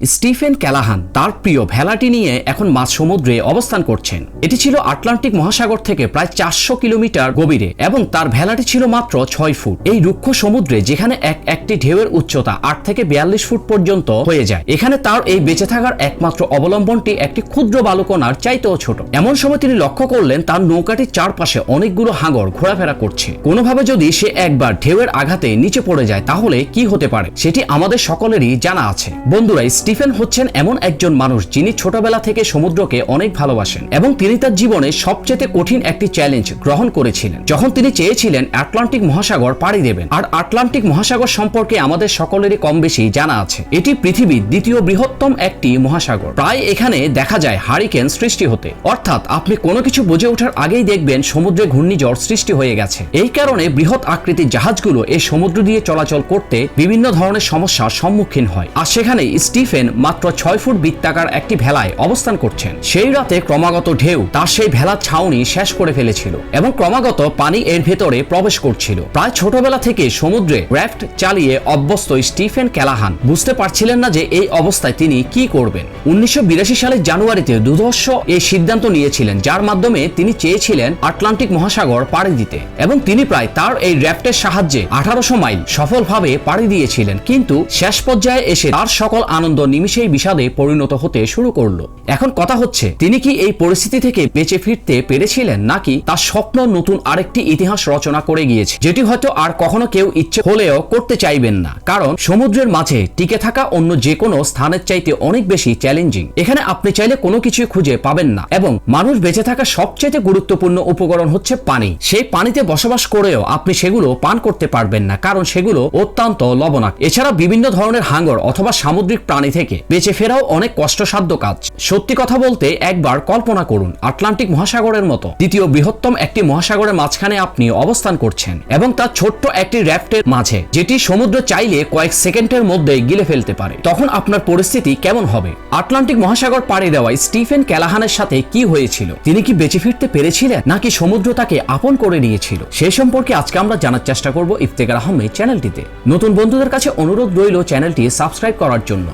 Stephen ক্যালাহান তার প্রিয় ভেলাটি নিয়ে এখন মাঝ সমুদ্রে অবস্থান করছেন। এটি ছিল আটলান্টিক মহাসাগর থেকে প্রায় চারশো কিলোমিটার গভীরে এবং তার ভেলাটি ছিল মাত্র ছয় ফুট। এই রুক্ষ সমুদ্রে যেখানে এক একটি ঢেউয়ের উচ্চতা আট থেকে বিয়াল্লিশ ফুট পর্যন্ত হয়ে যায়, এখানে তার এই বেঁচে থাকার একমাত্র অবলম্বনটি একটি ক্ষুদ্র বালুকণার চাইতেও ছোট। এমন সময় তিনি লক্ষ্য করলেন, তার নৌকাটির চারপাশে অনেকগুলো হাঙর ঘোরাফেরা করছে। কোনোভাবে যদি সে একবার ঢেউয়ের আঘাতে নিচে পড়ে যায়, তাহলে কি হতে পারে? সেটি আমাদের সকলেরই জানা আছে। বন্ধুরা স্টিফেন হচ্ছেন এমন একজন মানুষ যিনি ছোটবেলা থেকে সমুদ্রকে অনেক ভালোবাসেন এবং তিনি তার জীবনে সবচেয়ে কঠিন একটি চ্যালেঞ্জ গ্রহণ করেছিলেন, যখন তিনি চেয়েছিলেন আটলান্টিক মহাসাগর পাড়ি দেবেন। আর আটলান্টিক মহাসাগর সম্পর্কে আমাদের সকলেরই কম বেশি জানা আছে, এটি পৃথিবীর দ্বিতীয় বৃহত্তম একটি মহাসাগর। প্রায় এখানে দেখা যায় হারিকেন সৃষ্টি হতে। অর্থাৎ আপনি কোনো কিছু বুঝে ওঠার আগেই দেখবেন সমুদ্রে ঘূর্ণিঝড় সৃষ্টি হয়ে গেছে। এই কারণে বৃহৎ আকৃতির জাহাজগুলো এই সমুদ্র দিয়ে চলাচল করতে বিভিন্ন ধরনের সমস্যার সম্মুখীন হয়। আর সেখানে স্টিফেন মাত্র ছয় ফুট বৃত্তাকার একটি ভেলায় অবস্থান করছেন। সেই রাতে ক্রমাগত ঢেউ, তার সেই ভেলার ছাউনি শেষ করে ফেলেছিল এবং ক্রমাগত পানি এর ভেতরে প্রবেশ করছিল। প্রায় ছোটবেলা থেকে সমুদ্রে র্যাফট চালিয়ে অভ্যস্ত স্টিফেন ক্যালাহান বুঝতে পারছিলেন না যে এই অবস্থায় তিনি কি করবেন। উনিশশো বিরাশি সালের জানুয়ারিতে দুধর্ষ এই সিদ্ধান্ত নিয়েছিলেন, যার মাধ্যমে তিনি চেয়েছিলেন আটলান্টিক মহাসাগর পাড়ি দিতে এবং তিনি প্রায় তার এই র্যাফটের সাহায্যে আঠারোশো মাইল সফলভাবে পাড়ি দিয়েছিলেন। কিন্তু শেষ পর্যায়ে এসে তার সকল আনন্দ নিমিষেই বিষাদে পরিণত হতে শুরু করল। এখন কথা হচ্ছে, তিনি কি এই পরিস্থিতি থেকে বেঁচে ফিরতে পেরেছিলেন, নাকি তার স্বপ্ন নতুন আরেকটি ইতিহাস রচনা করে গিয়েছে, যেটি হয়তো আর কখনো কেউ ইচ্ছে হলেও করতে চাইবেন না? কারণ সমুদ্রের মাঝে টিকে থাকা অন্য যে কোনো স্থানের চাইতে অনেক বেশি চ্যালেঞ্জিং এখানে আপনি চাইলে কোনো কিছু খুঁজে পাবেন না, এবং মানুষ বেঁচে থাকা সবচেয়ে গুরুত্বপূর্ণ উপকরণ হচ্ছে পানি। সেই পানিতে বসবাস করেও আপনি সেগুলো পান করতে পারবেন না, কারণ সেগুলো অত্যন্ত লবণাক্ত। এছাড়া বিভিন্ন ধরনের হাঙ্গর অথবা সামুদ্রিক প্রাণী থেকে। বেঁচে ফেরাও অনেক কষ্টসাধ্য কাজ। সত্যি কথা বলতে একবার কল্পনা করুন, আটলান্টিক মহাসাগরের মতো। দ্বিতীয় বৃহত্তম একটি মহাসাগরের মাঝখানে আপনি অবস্থান করছেন এবং তার ছোট্ট একটি র্যাফটের মাঝে, যেটি সমুদ্র চাইলে কয়েক সেকেন্ডের মধ্যে গিলে ফেলতে পারে। তখন আপনার পরিস্থিতি কেমন হবে? আটলান্টিক মহাসাগর পাড়ি দেওয়ায় স্টিফেন ক্যালাহানের সাথে কি হয়েছিল? তিনি কি বেঁচে ফিরতে পেরেছিলেন, নাকি সমুদ্র তাকে আপন করে নিয়েছিল? সে সম্পর্কে আজকে আমরা জানার চেষ্টা করব ইফতেকার আহমেদ চ্যানেলটিতে। নতুন বন্ধুদের কাছে অনুরোধ রইল চ্যানেলটি সাবস্ক্রাইব করার জন্য।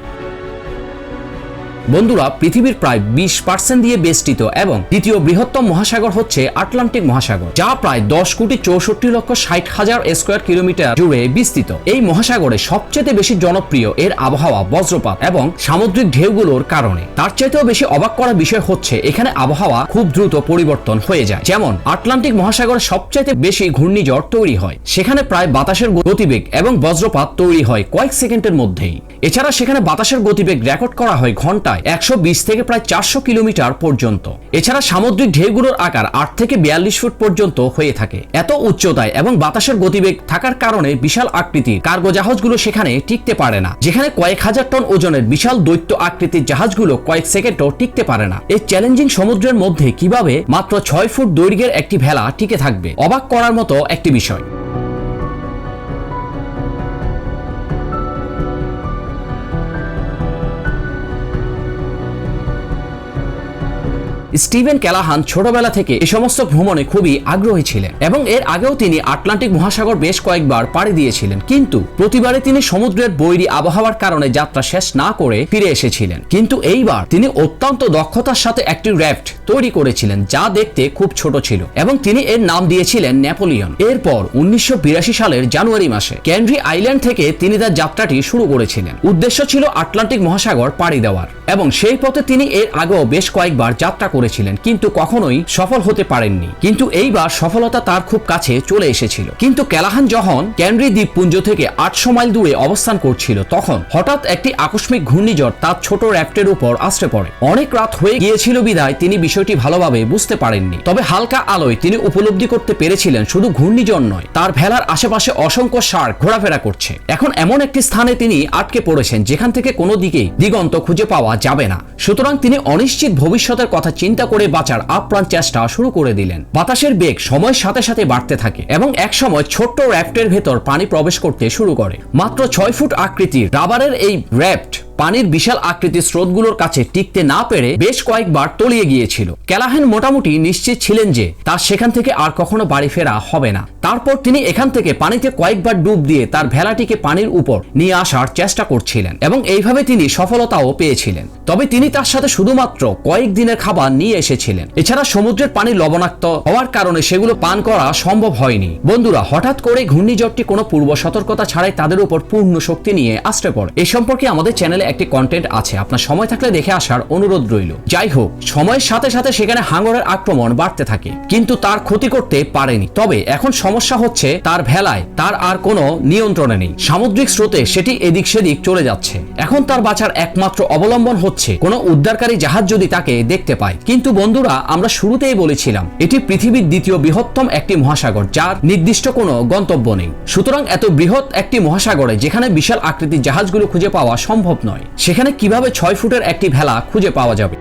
বন্ধুরা, পৃথিবীর প্রায় বিশ পার্সেন্ট দিয়ে বেষ্টিত এবং দ্বিতীয় বৃহত্তম মহাসাগর হচ্ছে আটলান্টিক মহাসাগর, যা প্রায় দশ কোটি চৌষট্টি লক্ষ ষাট হাজার স্কোয়ার কিলোমিটার জুড়ে বিস্তৃত। এই মহাসাগরে সবচেয়ে বেশি জনপ্রিয় এর আবহাওয়া বজ্রপাত এবং সামুদ্রিক ঢেউগুলোর কারণে। তার চাইতেও বেশি অবাক করা বিষয় হচ্ছে, এখানে আবহাওয়া খুব দ্রুত পরিবর্তন হয়ে যায়। যেমন, আটলান্টিক মহাসাগরে সবচাইতে বেশি ঘূর্ণিঝড় তৈরি হয়। সেখানে প্রায় বাতাসের গতিবেগ এবং বজ্রপাত তৈরি হয় কয়েক সেকেন্ডের মধ্যেই। এছাড়া সেখানে বাতাসের গতিবেগ রেকর্ড করা হয় ঘন্টায় একশো থেকে প্রায় চারশো কিলোমিটার পর্যন্ত। এছাড়া সামুদ্রিক ঢেউগুলোর আকার আট থেকে বিয়াল্লিশ ফুট পর্যন্ত হয়ে থাকে। এত উচ্চতায় এবং বাতাসের গতিবেগ থাকার কারণে বিশাল আকৃতির কার্গো জাহাজগুলো সেখানে টিকতে পারে না। যেখানে কয়েক হাজার টন ওজনের বিশাল দৈত্য আকৃতির জাহাজগুলো কয়েক সেকেন্ডও টিকতে পারে না। এই চ্যালেঞ্জিং সমুদ্রের মধ্যে কীভাবে মাত্র ছয় ফুট দৈর্ঘ্যের একটি ভেলা টিকে থাকবে? অবাক করার মতো একটি বিষয়। স্টিভেন ক্যালাহান ছোটবেলা থেকে এই সমস্ত ভ্রমণে খুবই আগ্রহী ছিলেন এবং এর আগেও তিনি আটলান্টিক মহাসাগর বেশ কয়েকবার পাড়ি দিয়েছিলেন। কিন্তু প্রতিবারে তিনি সমুদ্রের বৈরী আবহাওয়ার কারণে যাত্রা শেষ না করে ফিরে এসেছিলেন। কিন্তু এইবার তিনি অত্যন্ত দক্ষতার সাথে একটি র্যাফট তৈরি করেছিলেন, যা দেখতে খুব ছোট ছিল এবং তিনি এর নাম দিয়েছিলেন নেপোলিয়ন। এরপর উনিশশো বিরাশি সালের জানুয়ারি মাসে ক্যান্ড্রি আইল্যান্ড থেকে তিনি তার যাত্রাটি শুরু করেছিলেন। উদ্দেশ্য ছিল আটলান্টিক মহাসাগর পাড়ি দেওয়ার এবং সেই পথে তিনি এর আগেও বেশ কয়েকবার যাত্রা করেছিলেন, কিন্তু কখনোই সফল হতে পারেননি। কিন্তু এইবার সফলতা তার খুব কাছে চলে এসেছিল। কিন্তু ক্যালাহান যখন ক্যানরি দ্বীপপুঞ্জ থেকে আটশো মাইল দূরে অবস্থান করছিল, তখন হঠাৎ একটি আকস্মিক ঘূর্ণিঝড় তার ছোট র্যাফটের উপর আসতে পড়ে। অনেক রাত হয়ে গিয়েছিল বিদায়, তিনি বিষয়টি ভালোভাবে বুঝতে পারেননি। তবে হালকা আলোয় তিনি উপলব্ধি করতে পেরেছিলেন, শুধু ঘূর্ণিঝড় নয়, তার ভেলার আশেপাশে অসংখ্য শার্ক ঘোরাফেরা করছে। এখন এমন একটি স্থানে তিনি আটকে পড়েছেন, যেখান থেকে কোনো দিকেই দিগন্ত খুঁজে পাওয়া যাবে না। সুতরাং তিনি অনিশ্চিত ভবিষ্যতের কথা চিন্তা করে বাঁচার আপ্রাণ চেষ্টা শুরু করে দিলেন। বাতাসের বেগ সময়ের সাথে সাথে বাড়তে থাকে এবং এক সময় ছোট্ট র্যাপ্টের ভেতর পানি প্রবেশ করতে শুরু করে। মাত্র ছয় ফুট আকৃতির রাবারের এই র্যাফট পানির বিশাল আকৃতির স্রোতগুলোর কাছে টিকতে না পেরে বেশ কয়েকবার তলিয়ে গিয়েছিল। ক্যালাহান মোটামুটি নিশ্চিত ছিলেন যে তার সেখান থেকে আর কখনো বাড়ি ফেরা হবে না। তারপর তিনি এখান থেকে পানিতে কয়েকবার ডুব দিয়ে তার ভেলাটিকে পানির উপর নিয়ে আসার চেষ্টা করছিলেন এবং এইভাবে তিনি সফলতাও পেয়েছিলেন। তবে তিনি তার সাথে শুধুমাত্র কয়েক দিনের খাবার নিয়ে এসেছিলেন। এছাড়া সমুদ্রের পানি লবণাক্ত হওয়ার কারণে সেগুলো পান করা সম্ভব হয়নি। বন্ধুরা, হঠাৎ করে ঘূর্ণিঝড়টি কোনো পূর্ব সতর্কতা ছাড়াই তাদের উপর পূর্ণ শক্তি নিয়ে আসতে পড়ে। এ সম্পর্কে আমাদের চ্যানেলে একটি কন্টেন্ট আছে। আপনার সময় থাকলে দেখে আসার অনুরোধ রইল। যাই হোক, সময়ের সাথে সাথে সেখানে হাঙ্গরের আক্রমণ বাড়তে থাকে। কিন্তু তার ক্ষতি করতে পারেনি। তবে এখন সমস্যা হচ্ছে তার ভেলায় তার আর কোনো নিয়ন্ত্রণে নেই। সামুদ্রিক স্রোতে সেটি এদিক সেদিক চলে যাচ্ছে। এখন তার বাঁচার একমাত্র অবলম্বন হচ্ছে কোনো উদ্ধারকারী জাহাজ যদি তাকে দেখতে পায়। কিন্তু বন্ধুরা, আমরা শুরুতেই বলেছিলাম, এটি পৃথিবীর দ্বিতীয় বৃহত্তম একটি মহাসাগর, যার নির্দিষ্ট কোনো গন্তব্য নেই। সুতরাং এত বৃহৎ একটি মহাসাগরে যেখানে বিশাল আকৃতির জাহাজগুলো খুঁজে পাওয়া সম্ভব নয়। সেখানে কীভাবে ছয় ফুটের একটি ভেলা খুঁজে পাওয়া যাবে?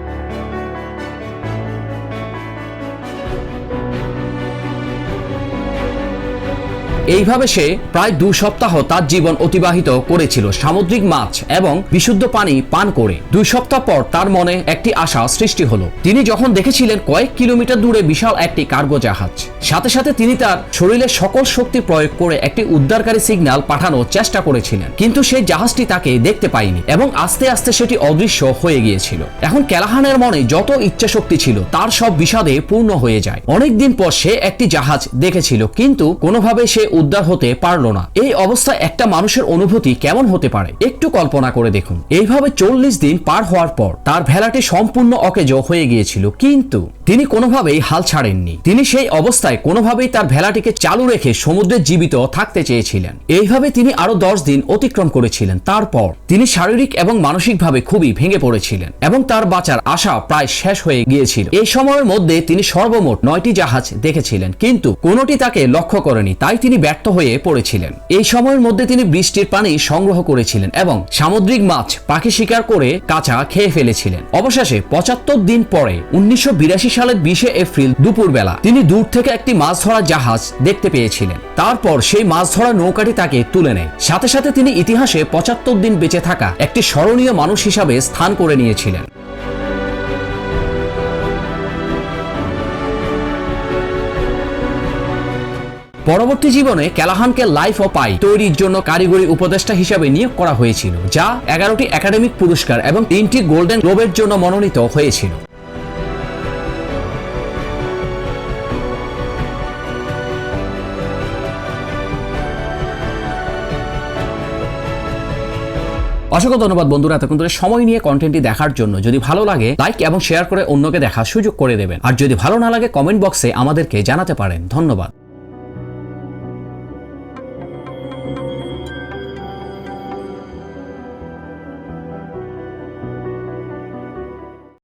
এইভাবে সে প্রায় দু সপ্তাহ তার জীবন অতিবাহিত করেছিল। সামুদ্রিক মাছ এবং বিশুদ্ধ পানি পান করে। দুই সপ্তাহ পর তার মনে একটি আশা সৃষ্টি হলো। তিনি যখন দেখেছিলেন কয়েক কিলোমিটার দূরে বিশাল একটি কার্গো জাহাজ, সাথে সাথে তিনি তার শরীরের সকল শক্তি প্রয়োগ করে একটি উদ্ধারকারী সিগন্যাল পাঠানোর চেষ্টা করেছিলেন। কিন্তু সেই জাহাজটি তাকে দেখতে পায়নি এবং আস্তে আস্তে সেটি অদৃশ্য হয়ে গিয়েছিল। এখন ক্যালাহানের মনে যত ইচ্ছা শক্তি ছিল, তার সব বিষাদে পূর্ণ হয়ে যায়। অনেকদিন পর সে একটি জাহাজ দেখেছিল, কিন্তু কোনোভাবে সে উদ্ধার হতে পারল না। এই অবস্থায় একটা মানুষের অনুভূতি কেমন হতে পারে? একটু কল্পনা করে দেখুন। এইভাবে চল্লিশ দিন পার হওয়ার পর তার ভেলাটি সম্পূর্ণ অকেজ হয়ে গিয়েছিল। কিন্তু তিনি কোনোভাবেই হাল ছাড়েননি। তিনি সেই অবস্থায় কোনোভাবেই তার ভেলাটিকে চালু রেখে সমুদ্রে জীবিত থাকতে চেয়েছিলেন। এইভাবে তিনি আরও দশ দিন অতিক্রম করেছিলেন। তারপর তিনি শারীরিক এবং মানসিকভাবে খুবই ভেঙে পড়েছিলেন এবং তার বাঁচার আশা প্রায় শেষ হয়ে গিয়েছিল। এই সময়ের মধ্যে তিনি সর্বমোট নয়টি জাহাজ দেখেছিলেন। কিন্তু কোনোটি তাকে লক্ষ্য করেনি। তাই তিনি ব্যর্থ হয়ে পড়েছিলেন। এই সময়ের মধ্যে তিনি বৃষ্টির পানি সংগ্রহ করেছিলেন এবং সামুদ্রিক মাছ পাখি শিকার করে কাঁচা খেয়ে ফেলেছিলেন। অবশেষে পঁচাত্তর দিন পরে, উনিশশো বিরাশি সালের বিশে এপ্রিল দুপুরবেলা, তিনি দূর থেকে একটি মাছ ধরা জাহাজ দেখতে পেয়েছিলেন। তারপর সেই মাছ ধরা নৌকাটি তাকে তুলে নেয়। সাথে সাথে তিনি ইতিহাসে পঁচাত্তর দিন বেঁচে থাকা একটি স্মরণীয় মানুষ হিসাবে স্থান করে নিয়েছিলেন। পরবর্তী জীবনে ক্যালাহানকে লাইফ ও পাই তৈরির জন্য কারিগরি উপদেষ্টা হিসাবে নিয়োগ করা হয়েছিল, যা এগারোটি একাডেমিক পুরস্কার এবং তিনটি গোল্ডেন গ্লোবের জন্য মনোনীত হয়েছিল। অসংখ্য ধন্যবাদ বন্ধুরা এতক্ষণ ধরে সময় নিয়ে কন্টেন্টটি দেখার জন্য। যদি ভালো লাগে লাইক এবং শেয়ার করে অন্যকে দেখার সুযোগ করে দেবেন। আর যদি ভালো না লাগে কমেন্ট বক্সে আমাদেরকে জানাতে পারেন। ধন্যবাদ।